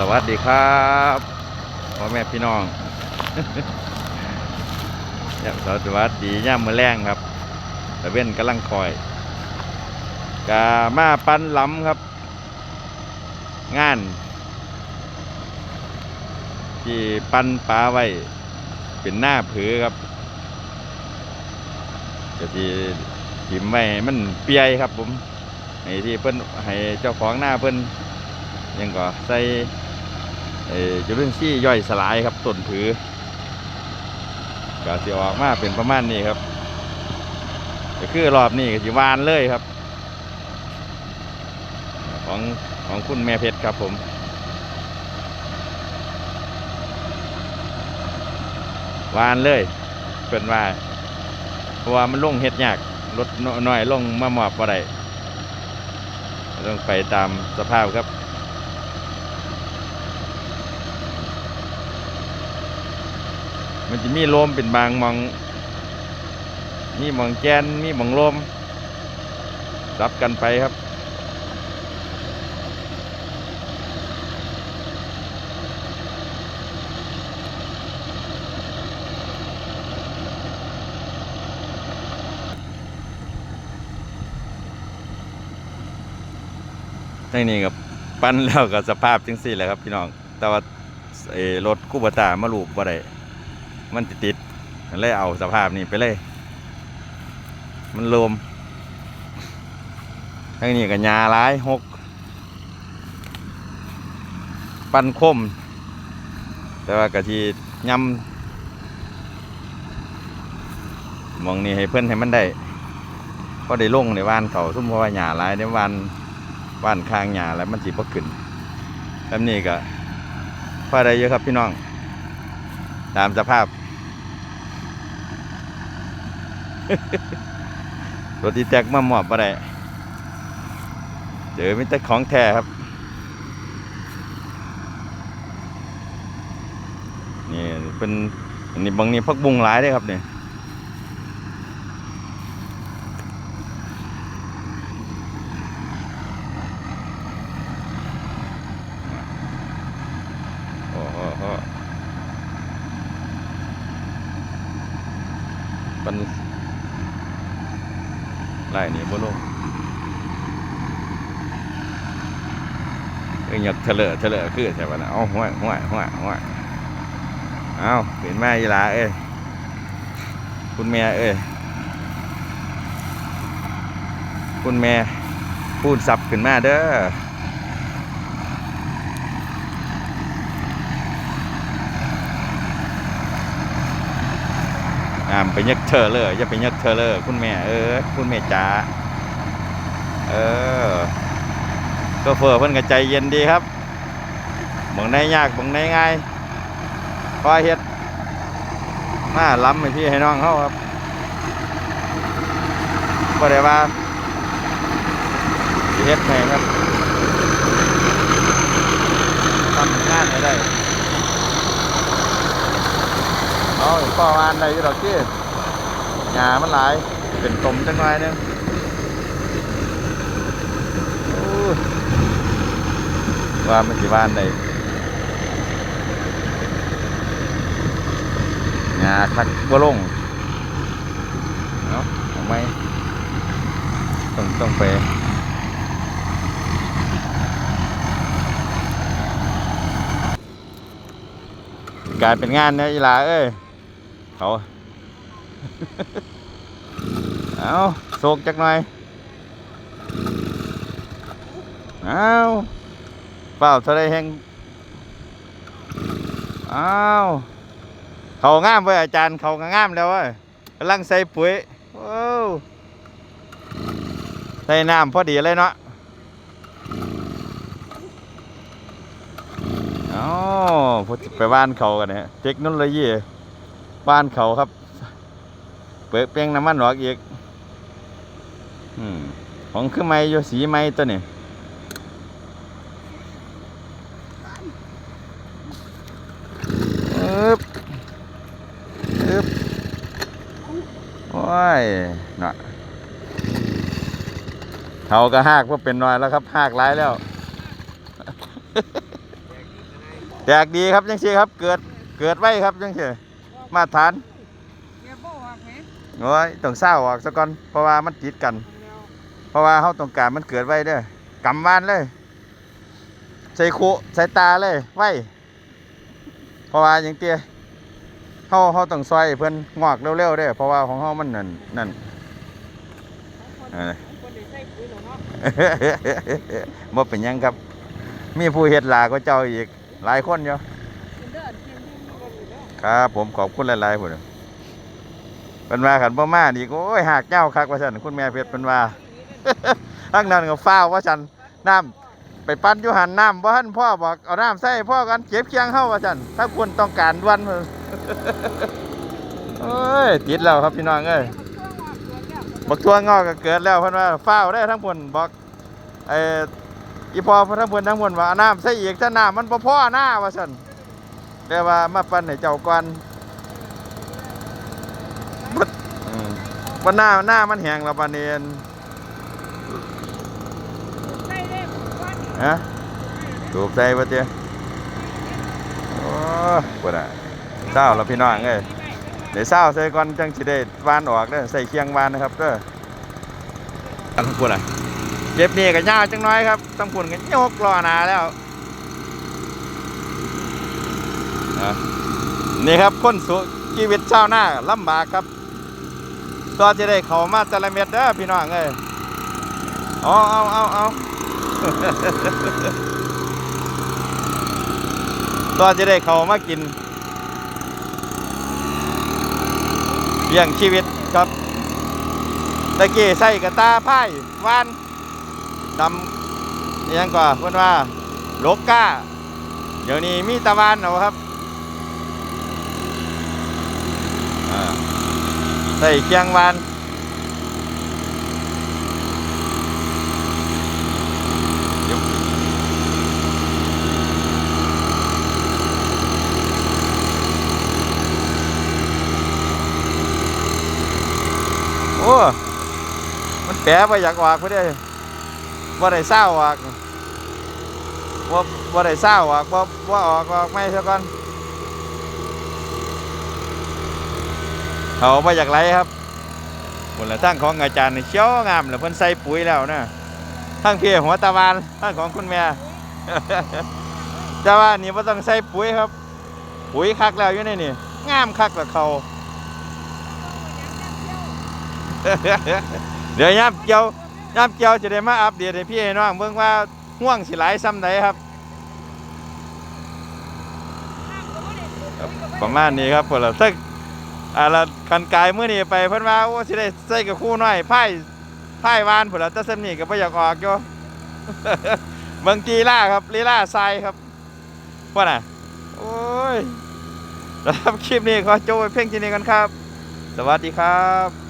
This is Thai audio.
สวัสดีครับพ่อแม่พี่น้องยามสวัสดีย่ามมือแรงครับตะเว้นกำลังคอยกามาปั้นล้ำครับ งาน ที่ปั้นปลาไว้ เป็นหน้าผือครับก็ที่ถิมไว้ให้มันเปียครับผมให้ที่เพิ่นให้เจ้าของหน้าเพิ่นยังก็ใส่ เอจุลินทรีย์ย่อยสลายครับต้นผือก็สิออกมาเป็นประมาณนี้ครับก็คือรอบนี้ก็สิหวานเลยครับ ของของคุณแม่เพชรครับผมวานเลยเป็นว่าเพราะว่ามันลงเฮ็ดยากรถน้อยลงมาหมอบบ่ได้ต้องไปตามสภาพครับ มันจะมีลมเป็นบางมอง มีมองแกนมีมองลมรับกันไปครับทั้งนี้กับปั้นแล้วกับสภาพจังสี่แหละครับพี่น้อง แต่ว่าเอรถคู่บตามาลูบบ่ได้ มันติดติดเลยเอาสภาพนี้ไปเลย มันลมทั้งนี้กับยาร้ายหก ปันคม แต่ว่ากะทียำมองนี่ให้เพื่อนให้มันได้ก็ได้ลงในวานเขาทุ่มเพราะว่าหยาร้ายในวานบ้านข้างหญ้าแล้วมันสิบ่ขึ้นแบบนี้ก็พอได้เยอะครับพี่น้อง ตามสภาพ รถอีแตกมาหมอบบ่ได้เจอมิแต่ของแท้ครับ นี่เป็นอันนี้บางนี้พักบุงหลายได้ครับเนี่ยโอ้โหโหมัน ไล่นี่บ่ลงเอ้ยหยักเถลอเถลอคือใช่ปะนะเอาห้วยห้วยห้วยห้วยเอาเห็นแม่ยีหลาเอ้ยคุณแม่เอ้ยคุณแม่พูดสับขึ้นมาเด้อ อ่ามไปยักเธอเลยอย่าไปยักเธอเลยคุณแม่เออคุณแม่จ๋าเออก็เฟอร์เพิ่นก็ใจเย็นดีครับบางในยากบางในง่ายคอยเฮ็ดมาล้ำให้พี่ให้น้องเขาครับก็ได้ว่าเฮ็ดให้ครับทำงานให้ได้ เอาพ่อวานได้อยู่ดอกที่หญ้ามันหลาย เป็นตมจังหน่อยนึงโอ้ยว่ามันสิวานได้หญ้าคักบ่ลงเอาเอาไมต้องต้องไปกลายเป็นงานเนี่ยอีลาเอ้ย เขาเอาโศกจักหน่อยเอาเปล่าเท่าไรแห่งเอาเขางามเว้ยอาจารย์เขาก็งามแล้วเว้ยกำลังใส่ปุ๋ยโอ้ใส่น้ำพอดีเลยเนาะอ๋อพอไปบ้านเขากันเนี่ยเทคโนโลยี บ้านเขาครับ เปิดเปียงน้ำมันหรอกอีกอืมของคือไม้โยสีไม้ตัวนี้อึบอึบโอ้ยน่ะเขาก็หากว่าเป็นน้อยแล้วครับหากหลายแล้วแตกดีครับจังซี่ครับ เกิดเกิดไว้ครับจังซี่ มาตรฐานโอ้ยต้องเศร้าออกซะก่อนเพราะว่ามันติดกัน เพราะว่าเฮาต้องการมันเกิดไว้เด้อกำวานเลย ใส่คุใส่ตาเลยไว้เพราะว่าอย่างเตี้ยเฮาเฮาต้องซอยเพิ่อนงอกเร็วๆเด้อเพราะว่าของเฮามันนั่นนั่นเออคนได้ใส่ปุ๋ยแล้วเนาะบ่เป็นยังครับ มีผู้เฮ็ดหลาก็เจ้าอีกหลายคนอยู่ กินเด้อกินที่นี่ก็อยู่เด้อ ครับ ผมขอบคุณหลายๆพุ่นเพิ่นว่าคันบ่อมานี่โอ้ยหากเหย้าคักว่าซั่นคุณแม่เพชรเพิ่นว่าทั้งนั้นก็ฟ้าวว่าซั่นน้ำไปปั้นยูหันน้ำบ่ทันพ่อบอกเอาน้ำใส่พ่อกันเก็บเคียงเฮาว่าซั่นถ้าคุณต้องการด่วนเอ้ยติดแล้วครับพี่น้องเอ้ยบักทั่วงอกก็เกิดแล้วเพิ่นว่าฟ้าได้ทั้งพุ่นบอกไอ้อีพอพิ่นทั้งพุ่นทั้งพุ่นว่าน้ำใส่อีกถ้าน้ำมันบ่พอหน้าว่าซั่น แต่ว่ามาปั้นให้เจ้าก่อนบัดอืมบัดหน้าหน้ามันแห้งแล้วปานนี้อั่นใส่ได้ก้อนนี่ฮะถูกใจบ่เจ้โอ้บ่ได้เศร้าแล้วพี่น้องเอ้ย เดี๋ยวเศร้าใส่ก่อนจังสิได้วานออกเด้อใส่เคียงวานนะครับเด้ออันทั้งพุ่นอะเก็บนี่ก็ยาวจังน้อยครับทั้งพุ่นก็ยกรอหนาแล้วอะ นี่ครับคนสุชีวิตชาวนาลำบากครับก็จะได้เขามาแต่ละเม็ดเด้อพี่น้องเอ้ยเอาเอาเอาเอาก็จะได้เขามากินเลี้ยงชีวิตครับตะกี้ใส่กระตาไพ่วานดำอิหยังก่อนเพื่อนว่าโลกก้า เดี๋ยวนี้มีตะวันเอาครับอ่า ใส่เคียงวานเดี๋ยวโอ้มันแปะไปอยาก อกไม่ซะก่อนเขาไปอยากไรครับผลละทั้งของอาจารย์นี่เชี่ยวงามเลยเพิ่นใส่ปุ๋ยแล้วนะทั้งเพียหัวตะวันทั้งของคุณแม่แต่ว่านี่ไ่ต้องใส่ปุ๋ยครับ ปุ๋ยคักแล้วอยู่ในนี่งามคักแล้วเขาเดี๋ยวย่ำเกียวย่ำเกียวจะได้มาอัปเดตให้พี่ให้น้องเบิ่งว่าห่วงสิหลายซ้ำใดครับ ประมาณนี้ครับพวกเราซึ่ง อ่าละคันกายมื่อนี้ไปเพิ่นว่าโอ้สิได้ใส่กับคู่น้อยไพ่ไพ่วานพุ่นละแต่ซ้นนี้ก็บ่อยากออกอยู่เมืองกีฬาครับลีลาทรายครับว่าน่ะโอ้ยสำหรับคลิปนี้ขอจบไปเพียงที่นี้กันครับ สวัสดีครับ